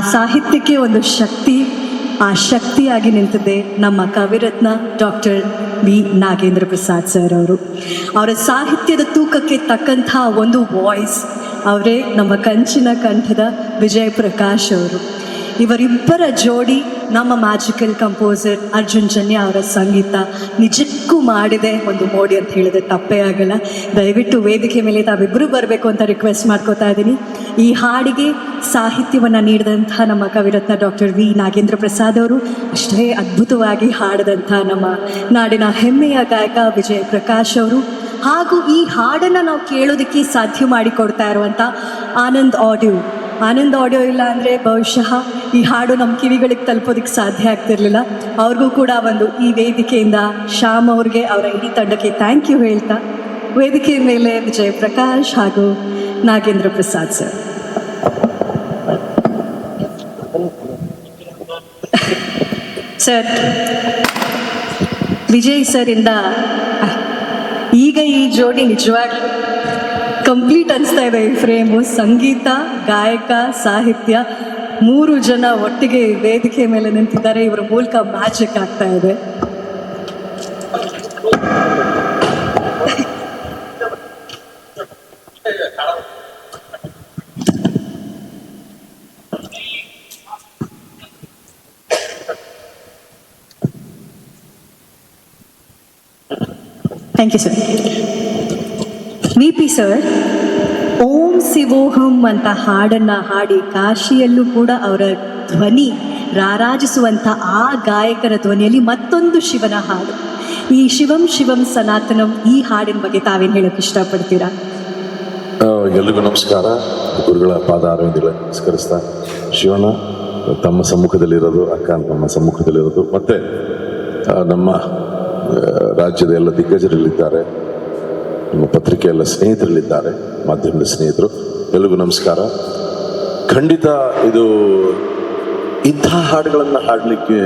ಸಾಹಿತ್ಯಕ್ಕೆ ಒಂದು ಶಕ್ತಿ, ಆ ಶಕ್ತಿಯಾಗಿ ನಿಂತಿದೆ ನಮ್ಮ Kaviratna doctor V. Nagendra Prasad sir ಅವರು. ಅವರ ಸಾಹಿತ್ಯದ ತೂಕಕ್ಕೆ ತಕ್ಕಂತಹ ಒಂದು ವಾಯ್ಸ್ ಅವರೇ ನಮ್ಮ ಕಂಚಿನ ಕಂಠದ ವಿಜಯ್ ಪ್ರಕಾಶ್ ಅವರು. ಇವರಿಬ್ಬರ ಜೋಡಿ ನಮ್ಮ ಮ್ಯಾಜಿಕಲ್ ಕಂಪೋಸರ್ ಅರ್ಜುನ್ ಜನ್ಯ ಅವರ ಸಂಗೀತ ನಿಜಕ್ಕೂ ಮಾಡಿದೆ. ಒಂದು ಮೋಡಿ ಅಂತ ಹೇಳಿದ್ರೆ ತಪ್ಪೇ ಆಗಲ್ಲ. ದಯವಿಟ್ಟು ವೇದಿಕೆ ಮೇಲೆ ತಾವಿಬ್ಬರು ಬರಬೇಕು ಅಂತ ರಿಕ್ವೆಸ್ಟ್ ಮಾಡ್ಕೋತಾ ಇದ್ದೀನಿ. ಈ ಹಾಡಿಗೆ ಸಾಹಿತ್ಯವನ್ನು ನೀಡಿದಂಥ ನಮ್ಮ ಕವಿರತ್ನ ಡಾಕ್ಟರ್ ವಿ ನಾಗೇಂದ್ರ ಪ್ರಸಾದ್ ಅವರು ಅಷ್ಟೇ ಅದ್ಭುತವಾಗಿ ಹಾಡಿದಂಥ ನಮ್ಮ ನಾಡಿನ ಹೆಮ್ಮೆಯ ಗಾಯಕ ವಿಜಯ್ ಪ್ರಕಾಶ್ ಅವರು. ಹಾಗೂ ಈ ಹಾಡನ್ನು ನಾವು ಕೇಳೋದಕ್ಕೆ ಸಾಧ್ಯ ಮಾಡಿಕೊಡ್ತಾ ಇರುವಂಥ ಆನಂದ್ ಆಡಿಯೋ ಆನಂದ್ ಆಡಿಯೋ ಇಲ್ಲ ಅಂದರೆ ಬಹುಶಃ ಈ ಹಾಡು ನಮ್ಮ ಕಿವಿಗಳಿಗೆ ತಲುಪೋದಕ್ಕೆ ಸಾಧ್ಯ ಆಗ್ತಿರಲಿಲ್ಲ. ಅವ್ರಿಗೂ ಕೂಡ ಒಂದು ಈ ವೇದಿಕೆಯಿಂದ ಶ್ಯಾಮ್ ಅವ್ರಿಗೆ ಅವರ ಇಡೀ ತಂಡಕ್ಕೆ ಥ್ಯಾಂಕ್ ಯು ಹೇಳ್ತಾ, ವೇದಿಕೆಯ ಮೇಲೆ ವಿಜಯ್ ಪ್ರಕಾಶ್ ಹಾಗೂ Nagendra Prasad sir sir Vijay sir ಇಂದ ಈಗ ಈ ಜೋಡಿ ನಿಜವಾಗ್ಲೂ ಕಂಪ್ಲೀಟ್ ಅನಿಸ್ತಾ ಇದೆ ಈ ಫ್ರೇಮು. ಸಂಗೀತ, ಗಾಯಕ, ಸಾಹಿತ್ಯ, ಮೂರು ಜನ ಒಟ್ಟಿಗೆ ವೇದಿಕೆ ಮೇಲೆ ನಿಂತಿದ್ದಾರೆ. ಇವರ ಮೂಲಕ ಮ್ಯಾಜಿಕ್ ಆಗ್ತಾ ಇದೆ. Thank you sir sir. Om Shivoham ಅಂತ ಹಾಡನ್ನ ಹಾಡಿ ಕಾಶಿಯಲ್ಲೂ ಕೂಡ ಅವರ ಧ್ವನಿ ರಾರಾಜಿಸುವಂಥ ಆ ಗಾಯಕರ ಧ್ವನಿಯಲ್ಲಿ ಮತ್ತೊಂದು ಶಿವನ ಹಾಡು. ಈ ಶಿವಂ ಶಿವಂ ಸನಾತನಂ ಈ ಹಾಡಿನ ಬಗ್ಗೆ ತಾವೇನು ಹೇಳಕ್ಕೆ ಇಷ್ಟಪಡ್ತೀರಾ? ಎಲ್ಲರಿಗೂ ನಮಸ್ಕಾರ. ಗುರುಗಳ ಪಾದ ಆರೋಗ್ಯಗಳ ನಮಸ್ಕರಿಸ್ತಾ. ಶಿವಣ್ಣ ತಮ್ಮ ಸಮ್ಮುಖದಲ್ಲಿರೋದು, ಅಕ್ಕ ನಮ್ಮ ಸಮ್ಮುಖದಲ್ಲಿರೋದು, ಮತ್ತೆ ನಮ್ಮ ರಾಜ್ಯದ ಎಲ್ಲ ದಿಗ್ಗಜರಲ್ಲಿದ್ದಾರೆ ನಮ್ಮ ಪತ್ರಿಕೆ ಎಲ್ಲ ಸ್ನೇಹಿತರಲ್ಲಿದ್ದಾರೆ, ಮಾಧ್ಯಮದ ಸ್ನೇಹಿತರು. ಎಲ್ರಿಗೂ ನಮಸ್ಕಾರ. ಖಂಡಿತ ಇದು ಇಂಥ ಹಾಡುಗಳನ್ನು ಹಾಡಲಿಕ್ಕೆ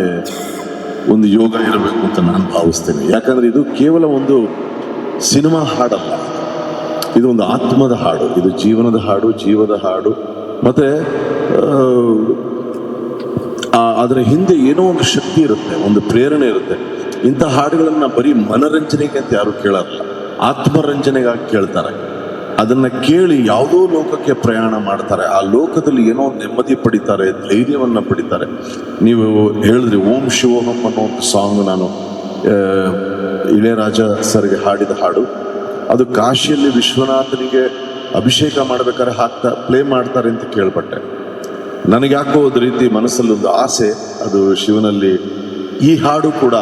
ಒಂದು ಯೋಗ ಇರಬೇಕು ಅಂತ ನಾನು ಭಾವಿಸ್ತೇನೆ. ಯಾಕಂದ್ರೆ ಇದು ಕೇವಲ ಒಂದು ಸಿನಿಮಾ ಹಾಡಲ್ಲ. ಇದು ಒಂದು ಆತ್ಮದ ಹಾಡು. ಇದು ಜೀವನದ ಹಾಡು, ಜೀವದ ಹಾಡು. ಮತ್ತೆ ಅದರ ಹಿಂದೆ ಏನೋ ಒಂದು ಶಕ್ತಿ ಇರುತ್ತೆ, ಒಂದು ಪ್ರೇರಣೆ ಇರುತ್ತೆ. ಇಂಥ ಹಾಡುಗಳನ್ನು ಬರೀ ಮನರಂಜನೆಗೆ ಅಂತ ಯಾರು ಕೇಳಲ್ಲ. ಆತ್ಮರಂಜನೆಗಾಗಿ ಕೇಳ್ತಾರೆ. ಅದನ್ನ ಕೇಳಿ ಯಾವುದೋ ಲೋಕಕ್ಕೆ ಪ್ರಯಾಣ ಮಾಡ್ತಾರೆ. ಆ ಲೋಕದಲ್ಲಿ ಏನೋ ನೆಮ್ಮದಿ ಪಡಿತಾರೆ, ಧೈರ್ಯವನ್ನು ಪಡಿತಾರೆ. ನೀವು ಹೇಳಿದ್ರಿ, ಓಂ ಶಿವೋಹಂ ಅನ್ನೋ ಒಂದು ಸಾಂಗ್ ನಾನು ಇಳೆಯರಾಜ ಸರ್ಗೆ ಹಾಡಿದ ಹಾಡು. ಅದು ಕಾಶಿಯಲ್ಲಿ ವಿಶ್ವನಾಥನಿಗೆ ಅಭಿಷೇಕ ಮಾಡ್ಬೇಕಾದ್ರೆ ಹಾಕ್ತಾ, ಪ್ಲೇ ಮಾಡ್ತಾರೆ ಅಂತ ಕೇಳ್ಪಟ್ಟೆ. ನನಗೆ ಯಾಕೋ ಒಂದು ರೀತಿ ಮನಸ್ಸಲ್ಲಿ ಒಂದು ಆಸೆ, ಅದು ಶಿವನಲ್ಲಿ ಈ ಹಾಡು ಕೂಡ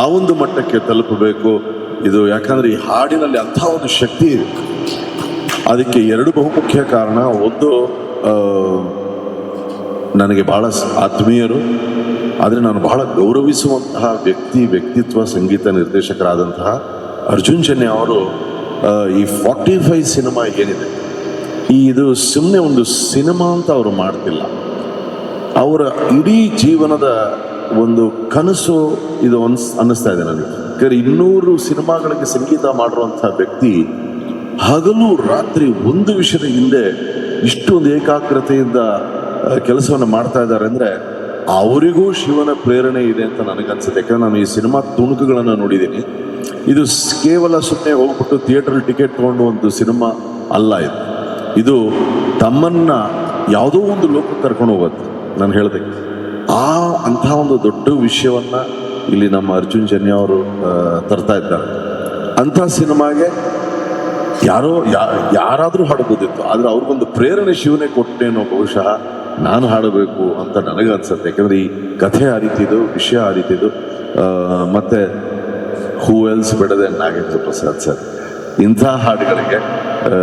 ಆ ಒಂದು ಮಟ್ಟಕ್ಕೆ ತಲುಪಬೇಕು ಇದು ಯಾಕಂದ್ರೆ ಈ ಹಾಡಿನಲ್ಲಿ ಅಂಥ ಒಂದು ಶಕ್ತಿ ಇದೆ. ಅದಕ್ಕೆ ಎರಡು ಬಹುಮುಖ್ಯ ಕಾರಣ. ಒಂದು ನನಗೆ ಬಹಳ ಆತ್ಮೀಯರು, ಆದರೆ ನಾನು ಬಹಳ ಗೌರವಿಸುವಂತಹ ವ್ಯಕ್ತಿ, ವ್ಯಕ್ತಿತ್ವ ಸಂಗೀತ ನಿರ್ದೇಶಕರಾದಂತಹ ಅರ್ಜುನ್ ಜನ್ಯ ಅವರು ಈ ಫಾರ್ಟಿ ಫೈವ್ ಸಿನಿಮಾ ಏನಿದೆ, ಈ ಇದು ಸುಮ್ಮನೆ ಒಂದು ಸಿನಿಮಾ ಅಂತ ಅವರು ಮಾಡ್ತಿಲ್ಲ. ಅವರ ಇಡೀ ಜೀವನದ ಒಂದು ಕನಸು ಇದು ಅನ್ಸ್, ಅನ್ನಿಸ್ತಾ ಇದೆ ನನಗೆ. ಯಾಕಂದ್ರೆ ಇನ್ನೂರು ಸಿನಿಮಾಗಳಿಗೆ ಸಂಗೀತ ಮಾಡಿರುವಂಥ ವ್ಯಕ್ತಿ, ಹಗಲು ರಾತ್ರಿ ಒಂದು ವಿಷಯದ ಹಿಂದೆ ಇಷ್ಟೊಂದು ಏಕಾಗ್ರತೆಯಿಂದ ಕೆಲಸವನ್ನು ಮಾಡ್ತಾ ಇದ್ದಾರೆ ಅಂದರೆ ಅವರಿಗೂ ಶಿವನ ಪ್ರೇರಣೆ ಇದೆ ಅಂತ ನನಗನ್ಸುತ್ತೆ. ಯಾಕಂದ್ರೆ ನಾನು ಈ ಸಿನಿಮಾ ತುಣುಕುಗಳನ್ನು ನೋಡಿದ್ದೀನಿ. ಇದು ಕೇವಲ ಸುಮ್ಮನೆ ಹೋಗ್ಬಿಟ್ಟು ಥಿಯೇಟರ್ ಟಿಕೆಟ್ ತೊಗೊಂಡು ಒಂದು ಸಿನಿಮಾ ಅಲ್ಲ ಇದು. ಇದು ತಮ್ಮನ್ನ ಯಾವುದೋ ಒಂದು ಲೋಕಕ್ಕೆ ಕರ್ಕೊಂಡು ಹೋಗುತ್ತೆ. ನಾನು ಹೇಳಿದೆ, ಆ ಅಂಥ ಒಂದು ದೊಡ್ಡ ವಿಷಯವನ್ನ ಇಲ್ಲಿ ನಮ್ಮ ಅರ್ಜುನ್ ಜನ್ಯ ಅವರು ತರ್ತಾ ಇದ್ದಾರೆ. ಅಂಥ ಸಿನಿಮಾಗೆ ಯಾರೋ ಯಾ- ಯಾರಾದರೂ ಹಾಡಬಹುದಿತ್ತು ಆದರೆ ಅವ್ರಿಗೊಂದು ಪ್ರೇರಣೆ ಶಿವನೇ ಕೊಟ್ಟೇನೋ ಬಹುಶಃ ನಾನು ಹಾಡಬೇಕು ಅಂತ ನನಗೆ ಅನ್ಸುತ್ತೆ ಯಾಕಂದ್ರೆ ಈ ಕಥೆ ಆ ರೀತಿದು, ವಿಷಯ ಆ ರೀತಿದು ಮತ್ತೆ ಹೂ ಎಲ್ಸ್ ಬಿಡದೆ ನಾಗೇಂದ್ರ ಪ್ರಸಾದ್ ಸರ್ ಇಂಥ ಹಾಡುಗಳಿಗೆ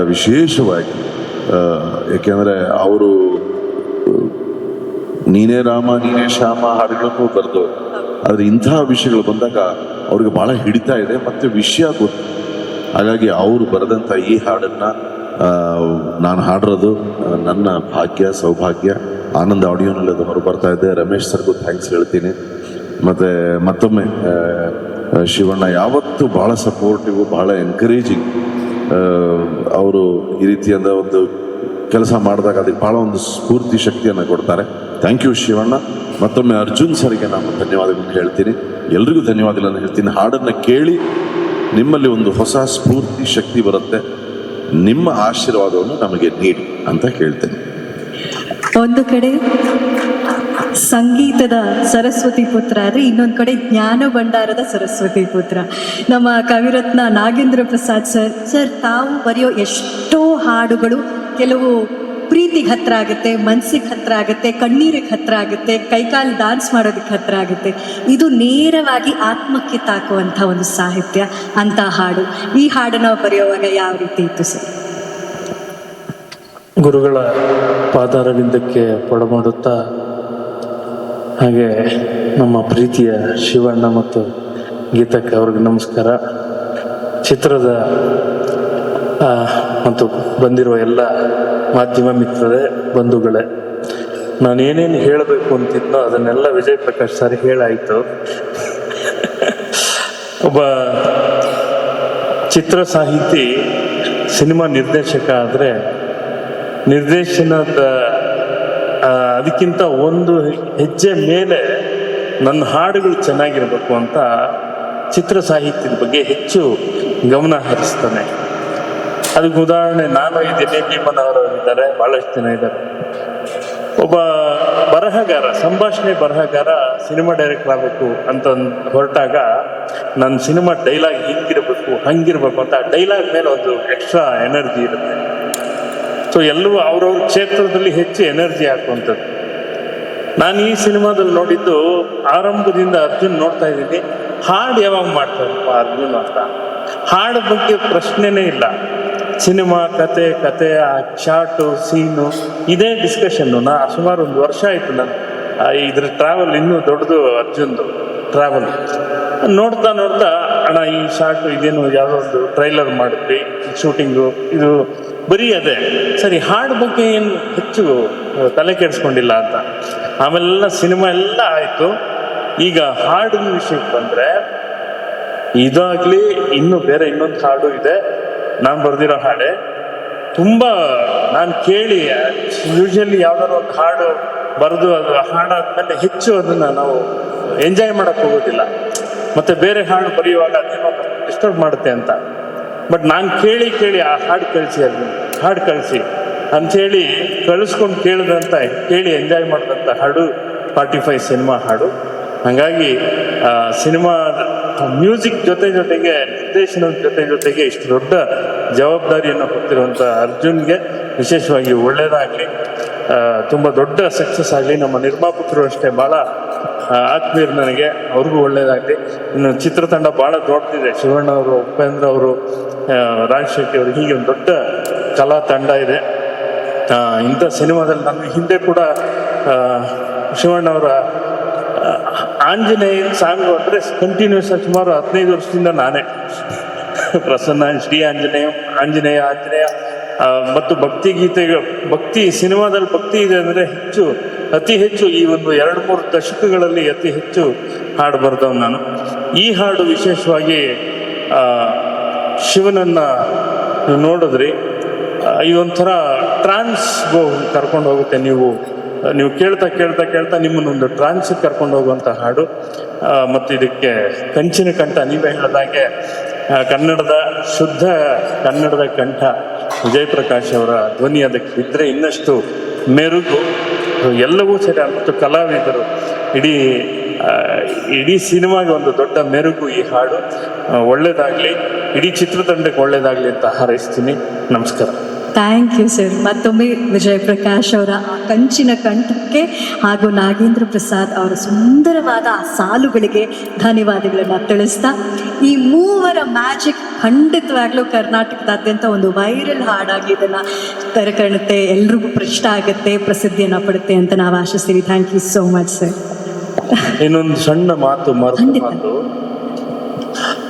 ವಿಶೇಷವಾಗಿ ಏಕೆಂದರೆ ಅವರು, ನೀನೇ ರಾಮ, ನೀನೇ ಶ್ಯಾಮ ಹಾಡುಗಳನ್ನು ಬರೆದು ಆದ್ರೆ ಇಂತಹ ವಿಷಯಗಳು ಬಂದಾಗ ಅವ್ರಿಗೆ ಭಾಳ ಹಿಡಿತಾ ಇದೆ, ಮತ್ತು ವಿಷಯ ಗೊತ್ತು. ಹಾಗಾಗಿ ಅವರು ಬರೆದಂಥ ಈ ಹಾಡನ್ನು ನಾನು ಹಾಡಿರೋದು, ನನ್ನ ಭಾಗ್ಯ, ಸೌಭಾಗ್ಯ, ಆನಂದ ಆಡಿಯೋನಲ್ಲಿ ಅದು ಹೊರಬರ್ತಾ ಇದೆ. ರಮೇಶ್ ಸರ್ಗೂ ಥ್ಯಾಂಕ್ಸ್ ಹೇಳ್ತೀನಿ. ಮತ್ತು ಮತ್ತೊಮ್ಮೆ ಶಿವಣ್ಣ, ಯಾವತ್ತೂ ಭಾಳ ಸಪೋರ್ಟಿವ್ ಭಾಳ ಎನ್ಕರೇಜಿಂಗ್ ಅವರು ಈ ರೀತಿಯಾದ ಒಂದು ಕೆಲಸ ಮಾಡಿದಾಗ ಅದಕ್ಕೆ ಭಾಳ ಒಂದು ಸ್ಫೂರ್ತಿ ಶಕ್ತಿಯನ್ನು ಕೊಡ್ತಾರೆ. Thank you Shivanna. ಮತ್ತೊಮ್ಮೆ ಅರ್ಜುನ್ ಸರ್ಗೆ ನಾನು ಧನ್ಯವಾದಗಳು ಹೇಳ್ತೀನಿ ಎಲ್ರಿಗೂ ಧನ್ಯವಾದಗಳನ್ನು ಹೇಳ್ತೀನಿ. ಹಾಡನ್ನು ಕೇಳಿ ನಿಮ್ಮಲ್ಲಿ ಒಂದು ಹೊಸ ಸ್ಫೂರ್ತಿ, ಶಕ್ತಿ ಬರುತ್ತೆ. ನಿಮ್ಮ ಆಶೀರ್ವಾದವನ್ನು ನಮಗೆ ನೀಡಿ ಅಂತ ಹೇಳ್ತೇನೆ ಒಂದು ಕಡೆ ಸಂಗೀತದ ಸರಸ್ವತಿ ಪುತ್ರ ಆದರೆ ಇನ್ನೊಂದು ಕಡೆ ಜ್ಞಾನ ಭಂಡಾರದ ಸರಸ್ವತಿ ಪುತ್ರ. ನಮ್ಮ ಕವಿರತ್ನ ನಾಗೇಂದ್ರ ಪ್ರಸಾದ್ ಸರ್ ಸರ್ ತಾವು ಬರೆಯೋ ಎಷ್ಟೋ ಹಾಡುಗಳು ಕೆಲವು ಪ್ರೀತಿಗೆ ಹತ್ರ ಆಗುತ್ತೆ, ಮನ್ಸಿಗೆ ಹತ್ರ ಆಗುತ್ತೆ, ಕಣ್ಣೀರಿಗೆ ಹತ್ರ ಆಗುತ್ತೆ, ಕೈಕಾಲು ಡಾನ್ಸ್ ಮಾಡೋದಕ್ಕೆ ಹತ್ರ ಆಗುತ್ತೆ. ಇದು ನೇರವಾಗಿ ಆತ್ಮಕ್ಕೆ ತಾಕುವಂಥ ಒಂದು ಸಾಹಿತ್ಯ. ಅಂತ ಹಾಡು. ಈ ಹಾಡನ್ನು ಬರೆಯುವಾಗ ಯಾವ ರೀತಿ ಇತ್ತು ಸರ್? ಗುರುಗಳ ಪಾದಾರವಿಂದಕ್ಕೆ ಪಡಮಾಡುತ್ತಾ, ಹಾಗೆ ನಮ್ಮ ಪ್ರೀತಿಯ ಶಿವಣ್ಣ ಮತ್ತು ಗೀತಕ್ಕೆ ಅವ್ರಿಗೆ ನಮಸ್ಕಾರ. ಚಿತ್ರದ ಮತ್ತು ಬಂದಿರುವ ಎಲ್ಲ ಮಾಧ್ಯಮ ಮಿತ್ರರೇ, ಬಂಧುಗಳೇ ನಾನು ಏನೇನು ಹೇಳಬೇಕು ಅಂತಿದ್ನೋ ಅದನ್ನೆಲ್ಲ ವಿಜಯ್ ಪ್ರಕಾಶ್ ಸರ್ ಹೇಳಾಯಿತು. ಒಬ್ಬ ಚಿತ್ರ ಸಾಹಿತಿ, ಸಿನಿಮಾ ನಿರ್ದೇಶಕ ಆದರೆ ನಿರ್ದೇಶನದ ಅದಕ್ಕಿಂತ ಒಂದು ಹೆಜ್ಜೆ ಮೇಲೆ ನನ್ನ ಹಾಡುಗಳು ಚೆನ್ನಾಗಿರಬೇಕು ಅಂತ ಚಿತ್ರ ಸಾಹಿತ್ಯದ ಬಗ್ಗೆ ಹೆಚ್ಚು ಗಮನ ಹರಿಸ್ತಾನೆ. ಅದಕ್ಕೆ ಉದಾಹರಣೆ, ನಾನು ಇದ್ದೀನಿ ಭೀಮನ್ ಅವರು ಇದ್ದಾರೆ ಬಹಳಷ್ಟು ಜನ ಇದ್ದಾರೆ. ಒಬ್ಬ ಬರಹಗಾರ, ಸಂಭಾಷಣೆ ಬರಹಗಾರ ಸಿನಿಮಾ ಡೈರೆಕ್ಟರ್ ಆಗಬೇಕು ಅಂತ ಹೊರಟಾಗ, ನನ್ನ ಸಿನಿಮಾ ಡೈಲಾಗ್ ಹಿಂಗಿರಬೇಕು, ಹಂಗಿರಬೇಕು ಅಂತ ಡೈಲಾಗ್ ಮೇಲೆ ಒಂದು ಎಕ್ಸ್ಟ್ರಾ ಎನರ್ಜಿ ಇರುತ್ತೆ. ಸೊ ಎಲ್ಲವೂ ಅವ್ರವ್ರ ಕ್ಷೇತ್ರದಲ್ಲಿ ಹೆಚ್ಚು ಎನರ್ಜಿ ಹಾಕುವಂಥದ್ದು. ನಾನು ಈ ಸಿನಿಮಾದಲ್ಲಿ ನೋಡಿದ್ದು, ಆರಂಭದಿಂದ ಅರ್ಜುನ್ ನೋಡ್ತಾ ಇದ್ದೀನಿ. ಹಾಡು ಯಾವಾಗ ಮಾಡ್ತಾರಪ್ಪ ಅರ್ಜುನ್ ಅಂತ? ಹಾಡು ಬಗ್ಗೆ ಪ್ರಶ್ನೆನೇ ಇಲ್ಲ. ಸಿನಿಮಾ, ಕತೆ ಕತೆ, ಆ ಶಾರ್ಟು ಸೀನು, ಇದೇ ಡಿಸ್ಕಷನ್ನು ನಾ ಸುಮಾರು ಒಂದು ವರ್ಷ ಆಯಿತು ನಾನು ಇದ್ರ ಟ್ರಾವೆಲ್ ಇನ್ನೂ ದೊಡ್ಡದು ಅರ್ಜುನ್ದು ಟ್ರಾವೆಲ್ ನೋಡ್ತಾ ನೋಡ್ತಾ, ಅಣ್ಣ, ಈ ಶಾರ್ಟ್ ಇದೇನು ಯಾವುದೋ ಟ್ರೈಲರ್ ಮಾಡಿದ್ವಿ ಶೂಟಿಂಗು ಇದು ಬರೀ ಅದೇ. ಸರಿ, ಹಾಡು ಬಗ್ಗೆ ಏನು ಹೆಚ್ಚು ತಲೆ ಕೆಡಿಸ್ಕೊಂಡಿಲ್ಲ ಅಂತ. ಆಮೇಲೆಲ್ಲ ಸಿನಿಮಾ ಎಲ್ಲ ಆಯಿತು. ಈಗ ಹಾಡಿನ ವಿಷಯಕ್ಕೆ ಬಂದರೆ, ಇದಾಗಲಿ ಇನ್ನು ಬೇರೆ ಇನ್ನೊಂದು ಹಾಡು ಇದೆ. ನಾನು ಬರೆದಿರೋ ಹಾಡೆ ತುಂಬ ನಾನು ಕೇಳಿ ಯೂಶಲಿ ಯಾವ್ದಾದ್ರು ಒಂದು ಹಾಡು ಬರೆದು ಅದು ಹಾಡಾದ್ಮೇಲೆ ಹೆಚ್ಚು ಅದನ್ನು ನಾವು ಎಂಜಾಯ್ ಮಾಡೋಕ್ಕೆ ಹೋಗೋದಿಲ್ಲ. ಮತ್ತೆ ಬೇರೆ ಹಾಡು ಬರೆಯುವಾಗ ಅದೇನೋ ಡಿಸ್ಟರ್ಬ್ ಮಾಡುತ್ತೆ ಅಂತ. ಬಟ್ ನಾನು ಕೇಳಿ ಕೇಳಿ ಆ ಹಾಡು ಕಳಿಸಿ ಅದು ಹಾಡು ಕಳಿಸಿ. ಅಂಥೇಳಿ ಕಳಿಸ್ಕೊಂಡು ಕೇಳಿದಂಥ ಕೇಳಿ ಎಂಜಾಯ್ ಮಾಡಿದಂಥ ಹಾಡು ಫಾರ್ಟಿ ಫೈವ್ ಸಿನಿಮಾ ಹಾಡು. ಹಾಗಾಗಿ ಸಿನಿಮಾ ಮ್ಯೂಸಿಕ್ ಜೊತೆ ಜೊತೆಗೆ, ನಿರ್ದೇಶನದ ಜೊತೆ ಜೊತೆಗೆ ಇಷ್ಟು ದೊಡ್ಡ ಜವಾಬ್ದಾರಿಯನ್ನು ಕೊಟ್ಟಿರುವಂಥ ಅರ್ಜುನ್ಗೆ ವಿಶೇಷವಾಗಿ ಒಳ್ಳೆಯದಾಗಲಿ ತುಂಬ ದೊಡ್ಡ ಸಕ್ಸಸ್ ಆಗಲಿ, ನಮ್ಮ ನಿರ್ಮಾಪಕರು ಅಷ್ಟೇ ಭಾಳ ಆತ್ಮೀಯರು ನನಗೆ, ಅವ್ರಿಗೂ ಒಳ್ಳೆಯದಾಗಲಿ. ಇನ್ನು ಚಿತ್ರತಂಡ ಭಾಳ ದೊಡ್ಡದಿದೆ. ಶಿವಣ್ಣ ಅವರು, ಉಪೇಂದ್ರ ಅವರು ರಾಜಶೇಖಿ ಅವರು, ಹೀಗೆ ಒಂದು ದೊಡ್ಡ ಕಲಾ ತಂಡ ಇದೆ. ಇಂಥ ಸಿನಿಮಾದಲ್ಲಿ ನಾನು ಹಿಂದೆ ಕೂಡ ಶಿವಣ್ಣವರ ಆಂಜನೇಯ ಸಾಂಗ್ ಅಂದರೆ ಕಂಟಿನ್ಯೂಸ್ ಆಗಿ ಸುಮಾರು ಹದಿನೈದು ವರ್ಷದಿಂದ ನಾನೇ. ಪ್ರಸನ್ನ, ಶ್ರೀ ಆಂಜನೇಯ ಆಂಜನೇಯ ಆಂಜನೇಯ ಮತ್ತು ಭಕ್ತಿ ಗೀತೆಗಳು ಭಕ್ತಿ, ಸಿನಿಮಾದಲ್ಲಿ ಭಕ್ತಿ ಇದೆ ಅಂದರೆ ಹೆಚ್ಚು, ಅತಿ ಹೆಚ್ಚು ಈ ಒಂದು ಎರಡು ಮೂರು ದಶಕಗಳಲ್ಲಿ ಅತಿ ಹೆಚ್ಚು ಹಾಡು ಬರೆದವ್ ನಾನು. ಈ ಹಾಡು ವಿಶೇಷವಾಗಿ ಶಿವನನ್ನು ನೋಡಿದ್ರಿ ಇದೊಂಥರ ಟ್ರಾನ್ಸ್ ಕರ್ಕೊಂಡು ಹೋಗುತ್ತೆ ನೀವು. ನೀವು ಕೇಳ್ತಾ ಕೇಳ್ತಾ ಕೇಳ್ತಾ ನಿಮ್ಮನ್ನೊಂದು ಟ್ರಾನ್ಸ್ ಕರ್ಕೊಂಡು ಹೋಗುವಂಥ ಹಾಡು. ಮತ್ತು ಇದಕ್ಕೆ ಕಂಚಿನ ಕಂಠ, ನೀವೇ ಹೇಳಿದಾಗೆ ಕನ್ನಡದ ಶುದ್ಧ ಕನ್ನಡದ ಕಂಠ ವಿಜಯ್ ಪ್ರಕಾಶ್ ಅವರ ಧ್ವನಿ ಅದಕ್ಕೆ ಬಿದ್ದರೆ ಇನ್ನಷ್ಟು ಮೆರುಗು. ಎಲ್ಲವೂ ಸರಿ ಮತ್ತು ಕಲಾವಿದರು, ಇಡೀ ಇಡೀ ಸಿನಿಮಾಗೆ ಒಂದು ದೊಡ್ಡ ಮೆರುಗು ಈ ಹಾಡು. ಒಳ್ಳೇದಾಗ್ಲಿ, ಇಡೀ ಚಿತ್ರತಂಡಕ್ಕೆ ಒಳ್ಳೇದಾಗಲಿ ಅಂತ ಹಾರೈಸ್ತೀನಿ. ನಮಸ್ಕಾರ. ಥ್ಯಾಂಕ್ ಯು ಸರ್ ಮತ್ತೊಮ್ಮೆ ವಿಜಯ್ ಪ್ರಕಾಶ್ ಅವರ ಆ ಕಂಚಿನ ಕಂಠಕ್ಕೆ ಹಾಗೂ ನಾಗೇಂದ್ರ ಪ್ರಸಾದ್ ಅವರ ಸುಂದರವಾದ ಸಾಲುಗಳಿಗೆ ಧನ್ಯವಾದಗಳನ್ನು ತಿಳಿಸ್ತಾ ಈ ಮೂವರ ಮ್ಯಾಜಿಕ್ ಖಂಡಿತವಾಗ್ಲೂ ಕರ್ನಾಟಕದಾದ್ಯಂತ ಒಂದು ವೈರಲ್ ಹಾಡಾಗಿ ಇದನ್ನು ತೆರಕಣುತ್ತೆ ಎಲ್ರಿಗೂ ಪ್ರಶ್ನ ಆಗುತ್ತೆ ಪ್ರಸಿದ್ಧಿಯನ್ನು ಪಡುತ್ತೆ ಅಂತ ನಾವು ಆಶಿಸ್ತೀವಿ. Thank you so much sir ಇನ್ನೊಂದು ಸಣ್ಣ ಮಾತು ಮಾತು.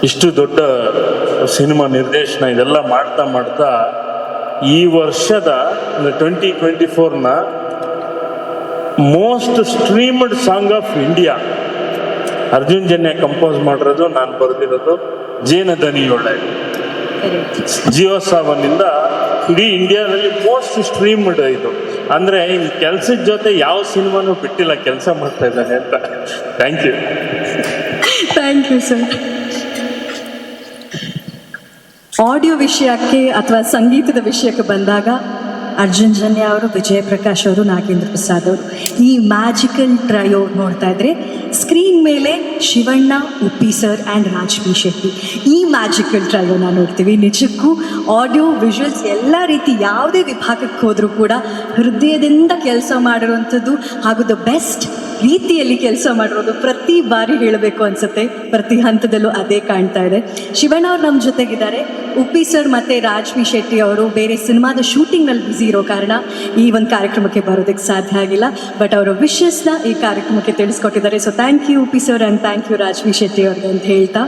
ಇಷ್ಟು ದೊಡ್ಡ ಸಿನಿಮಾ ನಿರ್ದೇಶನ ಇದೆಲ್ಲ ಮಾಡ್ತಾ ಮಾಡ್ತಾ ಈ ವರ್ಷದ twenty twenty ಫೋರ್ನ most streamed song of India Arjun Janya compose ಮಾಡಿರೋದು, ನಾನು ಬರೆದಿರೋದು ಜೇನ ದನಿಯೊಳೆ ಜಿಯೋ ಸಾವನ್ನಿಂದ ಇಡೀ ಇಂಡಿಯಾದಲ್ಲಿ ಮೋಸ್ಟ್ ಸ್ಟ್ರೀಮ್ಡ್ ಇದು. ಅಂದ್ರೆ ಈ ಕೆಲ್ಸದ ಜೊತೆ ಯಾವ ಸಿನಿಮಾನು ಬಿಟ್ಟಿಲ್ಲ, ಕೆಲಸ ಮಾಡ್ತಾ ಇದ್ದಾನೆ ಅಂತ. Thank you thank you sir audio ವಿಷಯಕ್ಕೆ ಅಥವಾ ಸಂಗೀತದ ವಿಷಯಕ್ಕೆ ಬಂದಾಗ ಅರ್ಜುನ್ ಜನ್ಯ ಅವರು ವಿಜಯ ಪ್ರಕಾಶ್ ಅವರು, ನಾಗೇಂದ್ರ ಪ್ರಸಾದ್ ಅವರು ಈ ಮ್ಯಾಜಿಕಲ್ ಟ್ರಯೋ ನೋಡ್ತಾ ಇದ್ರೆ ಸ್ಕ್ರೀನ್ ಮೇಲೆ ಶಿವಣ್ಣ, ಉಪ್ಪಿ ಸರ್ ಆ್ಯಂಡ್ ರಾಜ್ಬಿ ಶೆಟ್ಟಿ ಈ ಮ್ಯಾಜಿಕಲ್ ಟ್ರಯೋನ ನೋಡ್ತೀವಿ. ನಿಜಕ್ಕೂ ಆಡಿಯೋ ವಿಜುವಲ್ಸ್ ಎಲ್ಲ ರೀತಿ ಯಾವುದೇ ವಿಭಾಗಕ್ಕೆ ಹೋದರೂ ಕೂಡ ಹೃದಯದಿಂದ ಕೆಲಸ ಮಾಡಿರುವಂಥದ್ದು ಹಾಗೂ ದ ಬೆಸ್ಟ್ ರೀತಿಯಲ್ಲಿ ಕೆಲಸ ಮಾಡಿರೋದು ಪ್ರತಿ ಬಾರಿ ಹೇಳಬೇಕು ಅನ್ಸುತ್ತೆ. ಪ್ರತಿ ಹಂತದಲ್ಲೂ ಅದೇ ಕಾಣ್ತಾ ಇದೆ. ಶಿವಣ್ಣ ಅವ್ರು ನಮ್ಮ ಜೊತೆಗಿದ್ದಾರೆ. ಉಪ್ಪಿ ಸರ್ ಮತ್ತು ರಾಜ್ವಿ ಶೆಟ್ಟಿ ಅವರು ಬೇರೆ ಸಿನಿಮಾದ ಶೂಟಿಂಗ್ನಲ್ಲಿ ಬ್ಯುಸಿ ಇರೋ ಕಾರಣ ಈ ಒಂದು ಕಾರ್ಯಕ್ರಮಕ್ಕೆ ಬರೋದಕ್ಕೆ ಸಾಧ್ಯ ಆಗಿಲ್ಲ. ಬಟ್ ಅವರ ವಿಶಸ್ನ ಈ ಕಾರ್ಯಕ್ರಮಕ್ಕೆ ತಿಳಿಸ್ಕೊಟ್ಟಿದ್ದಾರೆ. So thank you Uppi sir and thank you Rajvi Shetty ಅವ್ರಿಗೆ ಅಂತ ಹೇಳ್ತಾ.